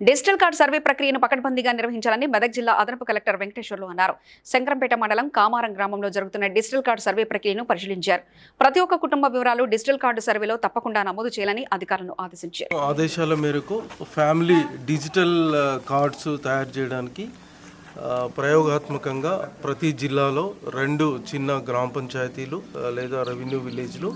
Digital card survey ప్రక్రియను పకడ్బందీగా నిర్వహించాలని మెదక్ జిల్లా అదనపు కలెక్టర్ వెంకటేశ్వర్లు అన్నారు. శంకరంపేట మండలం కామారం గ్రామంలో జరుగుతున్న డిజిటల్ కార్డు సర్వే ప్రక్రియను పరిశీలించారు. ప్రతి ఒక్క కుటుంబ వివరాలు డిజిటల్ కార్డు సర్వేలో తప్పకుండా నమోదు చేయాలని అధికారులను ఆదేశించారు. ఆదేశాల మేరకు ఫ్యామిలీ డిజిటల్ కార్డ్స్ తయారు చేయడానికి ప్రయోగాత్మకంగా ప్రతి జిల్లాలో రెండు చిన్న గ్రామ పంచాయతీలు లేదా రెవెన్యూ విలేజ్లు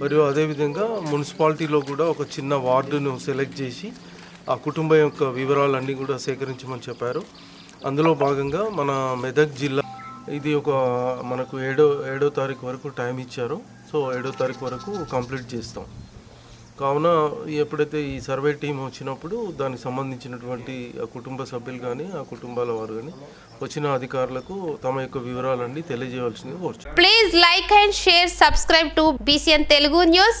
మరియు అదేవిధంగా మున్సిపాలిటీలో కూడా ఒక చిన్న వార్డును సెలెక్ట్ చేసి ఆ కుటుంబం యొక్క వివరాలన్నీ కూడా సేకరించమని చెప్పారు. అందులో భాగంగా మన మెదక్ జిల్లా ఇది ఒక మనకు ఏడో ఏడో తారీఖు వరకు టైం ఇచ్చారు. సో ఏడో తారీఖు వరకు కంప్లీట్ చేస్తాం. కావున ఎప్పుడైతే ఈ సర్వే టీం వచ్చినప్పుడు దానికి సంబంధించినటువంటి ఆ కుటుంబ సభ్యులు కానీ ఆ కుటుంబాల వారు కానీ వచ్చిన అధికారులకు తమ యొక్క వివరాలన్నీ తెలియజేయవలసింది కోరుచు please like and share subscribe to BCN Telugu news